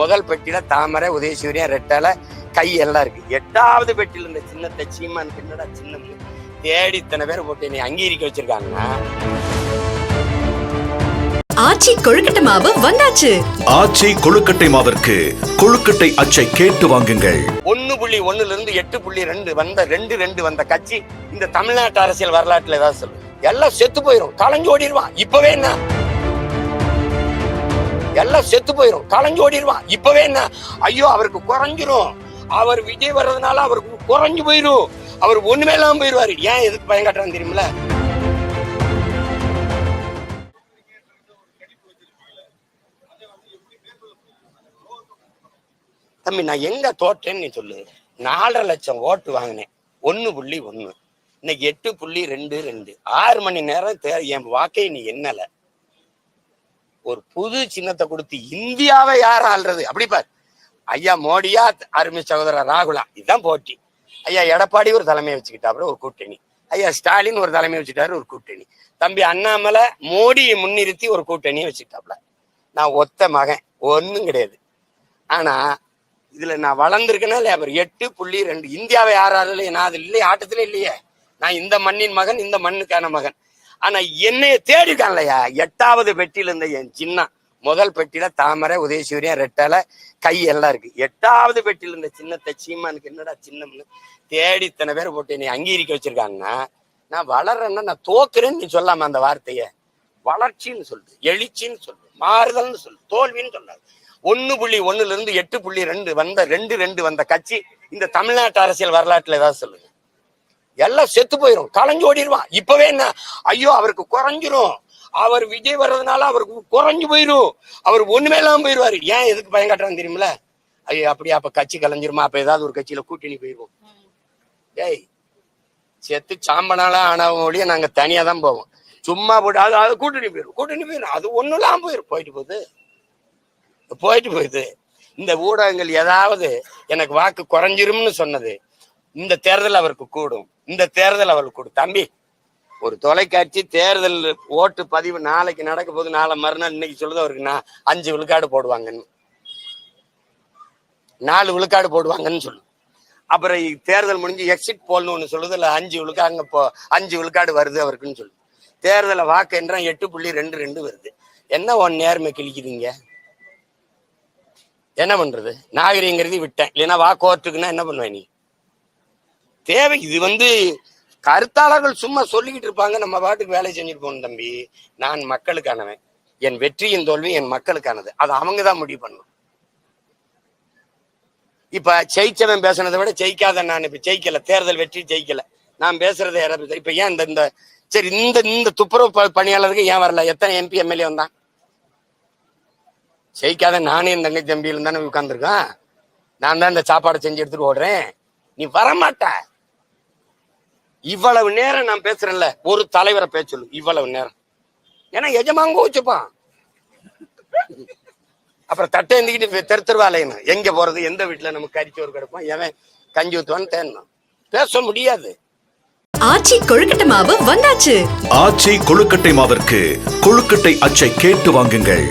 முதல் பெட்டியில தாமரை உதயசூரியன் ரெட்டலை கை எல்லாம் இருக்கு. எட்டாவது பெட்டியில இந்த சின்னத்தை சீமான் என்னடா சின்னம். தேடி இத்தனை பேர் போட்டு நீ அங்கீகரிக்க வச்சிருக்காங்கன்னா ஆச்சி கொழுக்கட்டை மாவு வந்தாச்சு. ஆச்சி கொழுக்கட்டை மாவிற்கு கொழுக்கட்டை அச்சை கேட்டு வாங்குங்கள். ஒண்ணு புள்ளி ஒண்ணுல இருந்து எட்டு புள்ளி ரெண்டு வந்த ரெண்டு ரெண்டு வந்த கட்சி இந்த தமிழ்நாட்டு அரசியல் வரலாற்றுல ஏதாவது சொல்லு எல்லாம் செத்து போயிரும். கலைஞ்சு ஓடிடுவான் இப்பவே என்ன? எல்லாம் செத்து போயிரும். கலைஞ்சு ஓடிடுவான் இப்பவே என்ன? ஐயோ அவருக்கு குறைஞ்சிரும். அவர் விஜய் வர்றதுனால அவருக்கு குறைஞ்சு போயிரும். அவர் ஒண்ணுமே இல்லாம போயிருவாரு. ஏன் எதுக்கு பயம் காட்டுறான்னு தெரியுமில தம்பி நான் எங்க தோட்டேன்னு நீ சொல்லு. நாலரை லட்சம் ஓட்டு வாங்கினேன். ஒன்னு புள்ளி ஒன்னு இன்னைக்கு எட்டு புள்ளி ரெண்டு ரெண்டு. ஆறு மணி நேரம் தே- என் வாக்கை நீ என்னல ஒரு புது சின்னத்தை கொடுத்து இந்தியாவை யார் ஆள்றது? அப்படி பார். ஐயா மோடியா அருமை சகோதரர் ராகுலா. இதுதான் போட்டி. ஐயா எடப்பாடி ஒரு தலைமையை வச்சுக்கிட்டாப்புல ஒரு கூட்டணி. ஐயா ஸ்டாலின் ஒரு தலைமையை வச்சுட்டாரு ஒரு கூட்டணி. தம்பி அண்ணாமலை மோடியை முன்னிறுத்தி ஒரு கூட்டணியை வச்சுக்கிட்டாப்புல. நான் ஒத்த மகன் ஒன்றும் கிடையாது. ஆனா இதுல நான் வளர்ந்துருக்கேன்னா லேபர் எட்டு புள்ளி ரெண்டு. இந்தியாவை யாராலும் நான் அது இல்லையே ஆட்டத்துல இல்லையே. நான் இந்த மண்ணின் மகன் இந்த மண்ணுக்கான மகன். ஆனா என்னைய தேடிட்டான் இல்லையா எட்டாவது பெட்டியில இருந்த என் சின்ன முதல் பெட்டியில தாமரை உதயசூரியன் ரெட்டல கை எல்லாம் இருக்கு. எட்டாவது பெட்டியில இருந்த சின்னத்தை சீமானுக்கு என்னடா சின்னம்னு தேடி இத்தனை பேர் போட்டு என்னை அங்கீகரிக்க வச்சிருக்காங்கன்னா நான் வளர்றேன்னா நான் தோக்குறேன்னு நீ சொல்லாம அந்த வார்த்தைய. வளர்ச்சின்னு சொல்லு எழுச்சின்னு சொல்லு மாறுதல்னு சொல்லு தோல்வின்னு சொல்லாது. ஒன்னு புள்ளி ஒண்ணுல இருந்து எட்டு புள்ளி ரெண்டு வந்த ரெண்டு ரெண்டு வந்த கட்சி இந்த தமிழ்நாட்டு அரசியல் வரலாற்றுல ஏதாவது சொல்லுங்க. எல்லாம் செத்து போயிடும் களைஞ்சு ஓடிடுவான் இப்பவே என்ன? ஐயோ அவருக்கு குறைஞ்சிரும். அவர் விஜய் வர்றதுனால அவருக்கு குறைஞ்சு போயிரும். அவர் ஒண்ணுமே இல்லாம போயிருவாரு. ஏன் எதுக்கு பயம் காட்டுறான்னு தெரியுமில ஐயோ அப்படியா அப்ப கட்சி கலைஞ்சிருமா? அப்ப ஏதாவது ஒரு கட்சியில கூட்டணி போயிருவோம். டேய் செத்து சாம்பனால ஆனவங்க ஒழிய நாங்க தனியா தான் போவோம். சும்மா போட்டு அது அது கூட்டணி போயிரும். கூட்டணி போயிரும். அது ஒண்ணும் இல்லாம போயிரும். போயிட்டு போகுது. போயிட்டு போகுது. இந்த ஊடகங்கள் ஏதாவது எனக்கு வாக்கு குறைஞ்சிரும்னு சொன்னது. இந்த தேர்தல் அவருக்கு கூடும். இந்த தேர்தல் அவருக்கு கூடும். தம்பி ஒரு தொலைக்காட்சி தேர்தல் ஓட்டு பதிவு நாளைக்கு நடக்க போது நாளை மறுநாள் இன்னைக்கு சொல்லுது அவருக்கு நான் அஞ்சு விழுக்காடு போடுவாங்கன்னு. நாலு விழுக்காடு போடுவாங்கன்னு சொல்லு. அப்புறம் தேர்தல் முடிஞ்சு எக்ஸிட் போல்னு ஒன்று சொல்லுது. இல்லை அஞ்சு விழுக்காங்க போ அஞ்சு விழுக்காடு வருது அவருக்குன்னு சொல்லு. தேர்தலை வாக்கு என்றால் எட்டு புள்ளி ரெண்டு ரெண்டு வருது. என்ன ஒன் நேர்மை கிழிக்குதுங்க என்ன பண்றது? நாகரிகங்கிறது விட்டேன். இல்லைன்னா வா கோர்ட்டுக்குன்னா என்ன பண்ணுவேன் நீ? தேவை. இது வந்து கருத்தாளர்கள் சும்மா சொல்லிக்கிட்டு இருப்பாங்க நம்ம பாட்டுக்கு வேலை செஞ்சுட்டு போகணும் தம்பி. நான் மக்களுக்கானவன். என் வெற்றியின் தோல்வி என் மக்களுக்கானது. அதை அவங்க தான் முடிவு பண்ணணும். இப்ப ஜெயிச்சவன் பேசுனதை விட ஜெயிக்காத நான் இப்ப ஜெயிக்கல. தேர்தல் வெற்றி ஜெயிக்கல. நான் பேசுறதை யாராவது இப்ப ஏன் இந்த இந்த சரி இந்த இந்த துப்புரவு ப- பணியாளருக்கு ஏன் வரல? எத்தனை எம்பி எம்எல்ஏ வந்தான்? ஜெயிக்காத நானே என் தங்கை தம்பியில் தானே உட்காந்துருக்கான் நான் தான் இந்த சாப்பாடை செஞ்சு எடுத்துட்டு ஓடுறேன். நீ வரமாட்ட. இவ்வளவு நேரம் நான் பேசுறேன்ல ஒரு தலைவரை பேச சொல்லு இவ்வளவு நேரம். ஏன்னா எஜமாங்க வச்சுப்பான் அப்புறம் தட்டை எழுந்திக்கிட்டு தெரு தெருவா அலையணும் எங்க போறது எந்த வீட்டுல நமக்கு கறிச்சோறு கிடப்போம் எவன் கஞ்சி ஊத்துவான்னு தேடணும் பேச முடியாது. ஆச்சி கொழுக்கட்டை மாவு வந்தாச்சு. ஆச்சி கொழுக்கட்டை மாவிற்கு கொழுக்கட்டை அச்சை கேட்டு வாங்குங்கள்.